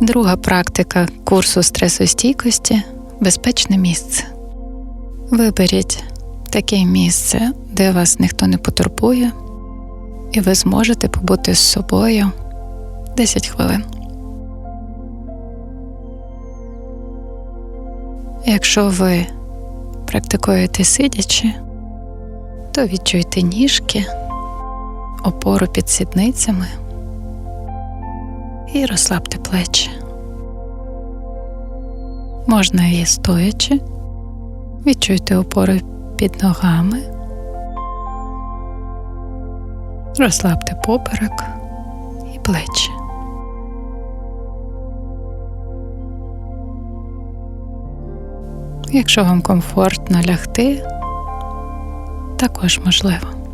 Друга практика курсу стресостійкості безпечне місце. Виберіть таке місце, де вас ніхто не потурбує, і ви зможете побути з собою 10 хвилин. Якщо ви практикуєте сидячи, то відчуйте ніжки, опору під сідницями і розслабте плечі. Можна і стоячи, відчуйте опору під ногами, розслабте поперек і плечі. Якщо вам комфортно лягти, також можливо.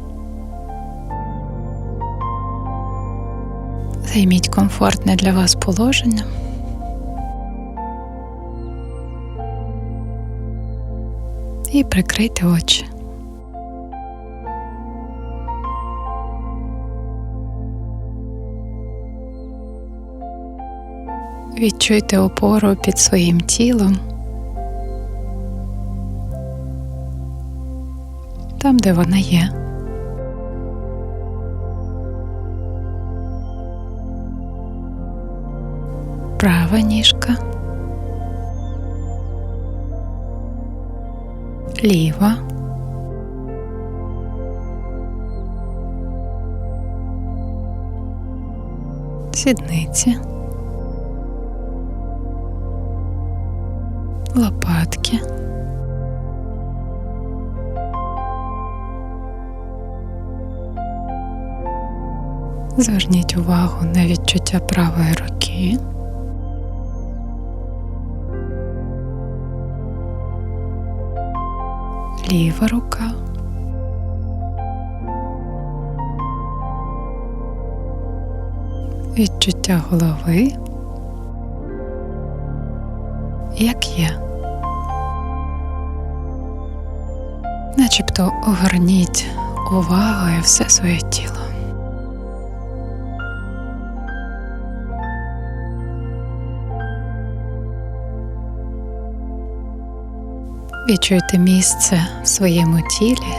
Займіть комфортне для вас положення. І прикрийте очі. Відчуйте опору під своїм тілом. Там, де вона є. Права. Ліва. Сідниці. Лопатки. Зверніть увагу на відчуття правої руки. Ліва рука. Відчуття голови. Як є. Начебто огорніть увагою все своє тіло. Відчуйте місце в своєму тілі,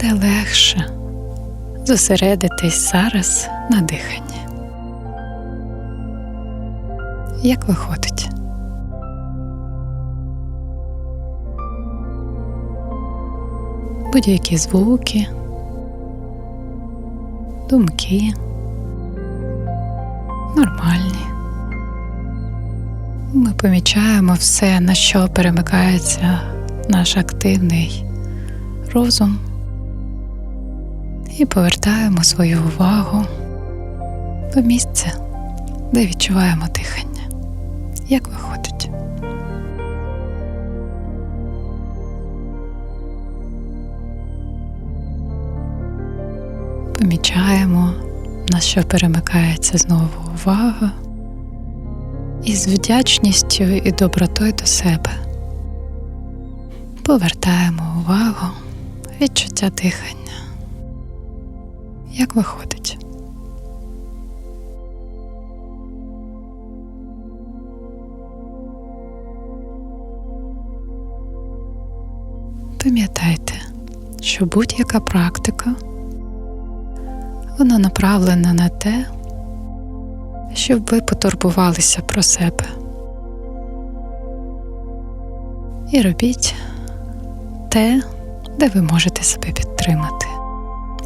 де легше зосередитись зараз на диханні. Як виходить? Будь-які звуки, думки нормальні. Ми помічаємо все, на що перемикається наш активний розум, і повертаємо свою увагу до місця, де відчуваємо дихання. Як виходить? Помічаємо, на що перемикається знову увага і з вдячністю і добротою до себе. Повертаємо увагу, відчуття дихання. Як виходить? Пам'ятайте, що будь-яка практика вона направлена на те, щоб ви потурбувалися про себе. І робіть те, де ви можете себе підтримати.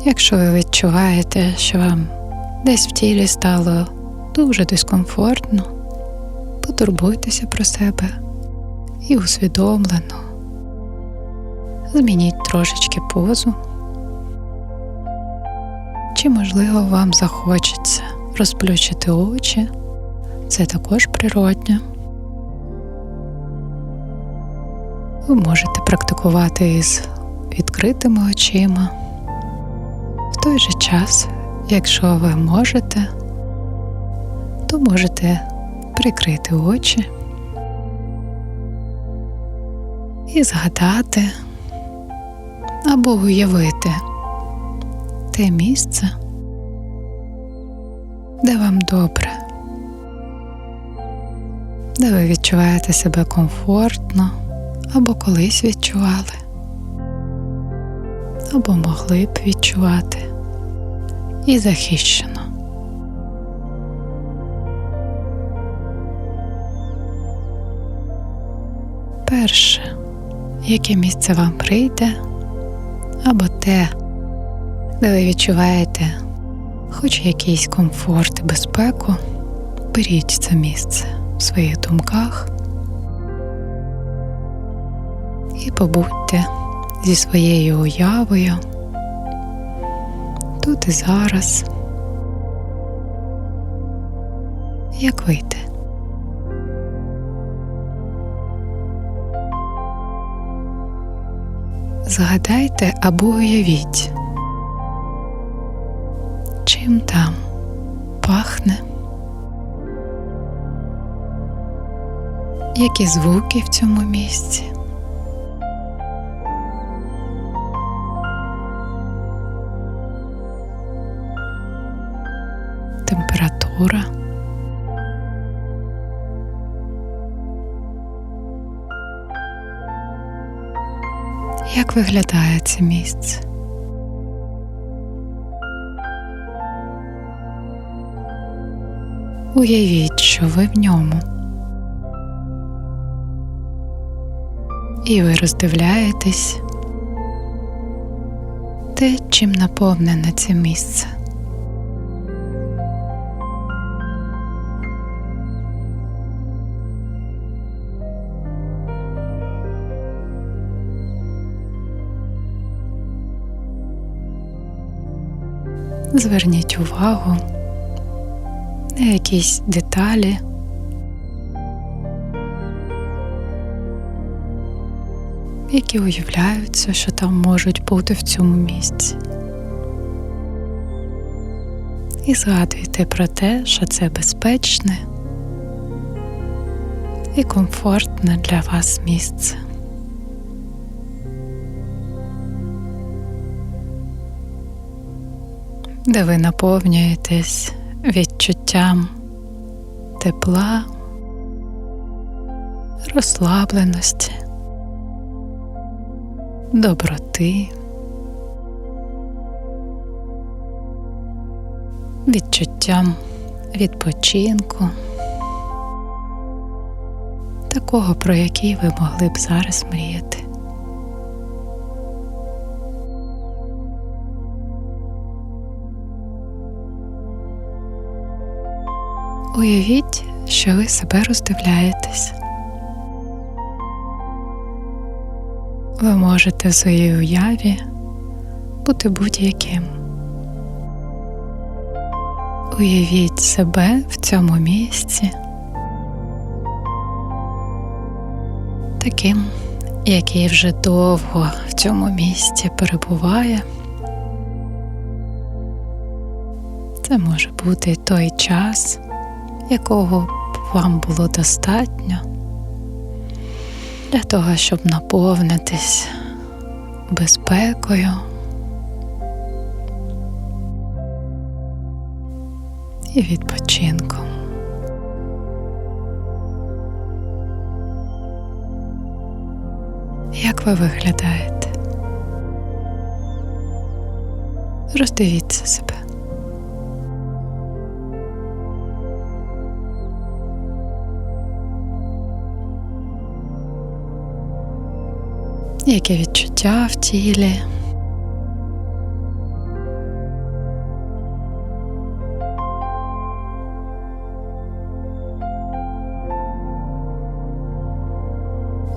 Якщо ви відчуваєте, що вам десь в тілі стало дуже дискомфортно, потурбуйтеся про себе і усвідомлено змініть трошечки позу, чи, можливо, вам захочеться розплющити очі, це також природньо. Ви можете практикувати із відкритими очима. В той же час, якщо ви можете, то можете прикрити очі і згадати або уявити те місце, де вам добре, де ви відчуваєте себе комфортно або колись відчували, або могли б відчувати. І захищено. Перше, яке місце вам прийде, або те, де ви відчуваєте хоч якийсь комфорт і безпеку, беріть це місце в своїх думках і побудьте зі своєю уявою тут і зараз, як вийде. Згадайте або уявіть, чим там пахне, які звуки в цьому місці. Температура. Як виглядає це місце? Уявіть, що ви в ньому. І ви роздивляєтесь те, чим наповнене це місце. Зверніть увагу якісь деталі. Які уявляються, що там можуть бути в цьому місці. І згадуйте про те, що це безпечне і комфортне для вас місце. де ви наповнюєтесь відчуттям тепла, розслабленості, доброти, відчуттям відпочинку, такого, про який ви могли б зараз мріяти. Уявіть, що ви себе роздивляєтесь. Ви можете в своїй уяві бути будь-яким. Уявіть себе в цьому місці, таким, який вже довго в цьому місці перебуває. Це може бути той час якого вам було достатньо для того, щоб наповнитись безпекою і відпочинком. Як ви виглядаєте? Роздивіться себе. Яке відчуття в тілі?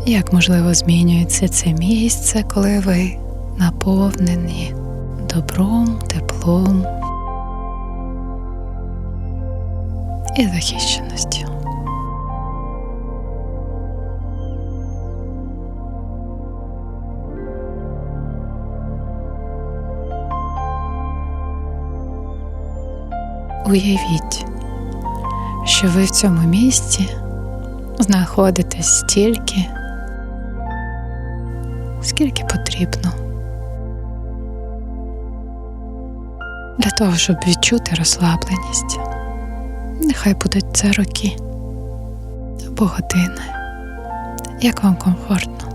Як можливо змінюється це місце, коли ви наповнені добром, теплом і захищеністю? Уявіть, що ви в цьому місці знаходитесь стільки, скільки потрібно для того, щоб відчути розслабленість. Нехай будуть це роки або години, як вам комфортно.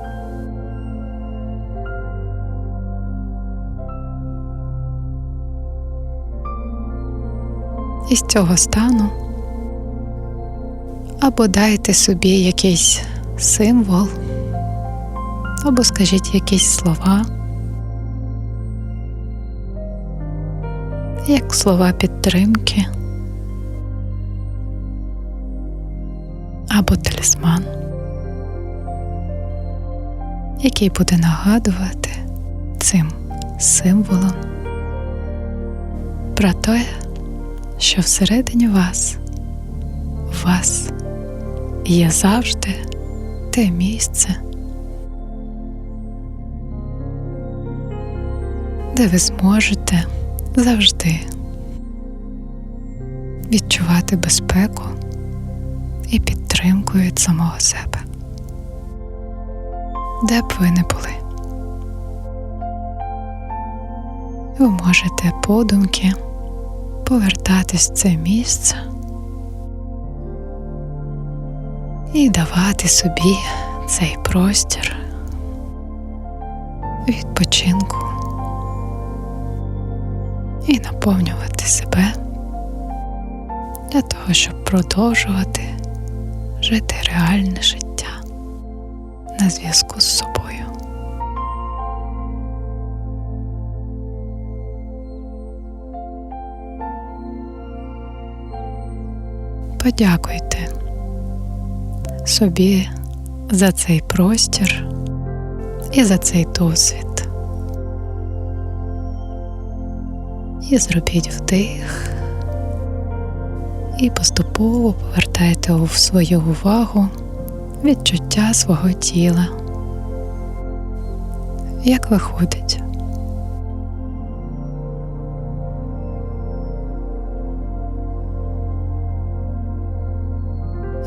Із цього стану. Або дайте собі якийсь символ, або скажіть якісь слова, як слова підтримки, або талісман, який буде нагадувати цим символом про те, що всередині вас, у вас є завжди те місце, де ви зможете завжди відчувати безпеку і підтримку від самого себе, де б ви не були. Ви можете подумки повертатись в це місце і давати собі цей простір відпочинку і наповнювати себе для того, щоб продовжувати жити реальне життя на зв'язку з собою. Подякуйте собі за цей простір і за цей досвід. І зробіть вдих і поступово повертайте в свою увагу відчуття свого тіла. Як виходить?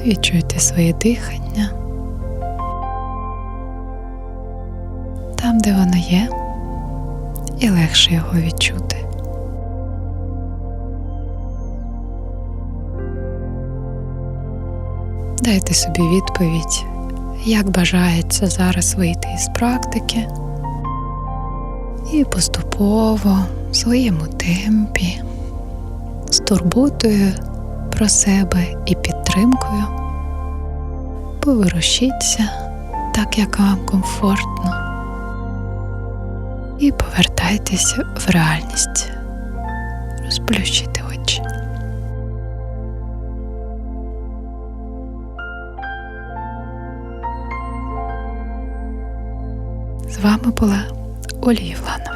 Відчуйте своє дихання там, де воно є, і легше його відчути. Дайте собі відповідь, як бажається зараз вийти із практики, і поступово в своєму темпі, з турботою про себе і підтримкою, поворушіться так, як вам комфортно, і повертайтеся в реальність, розплющите очі. З вами була Оля Євланова.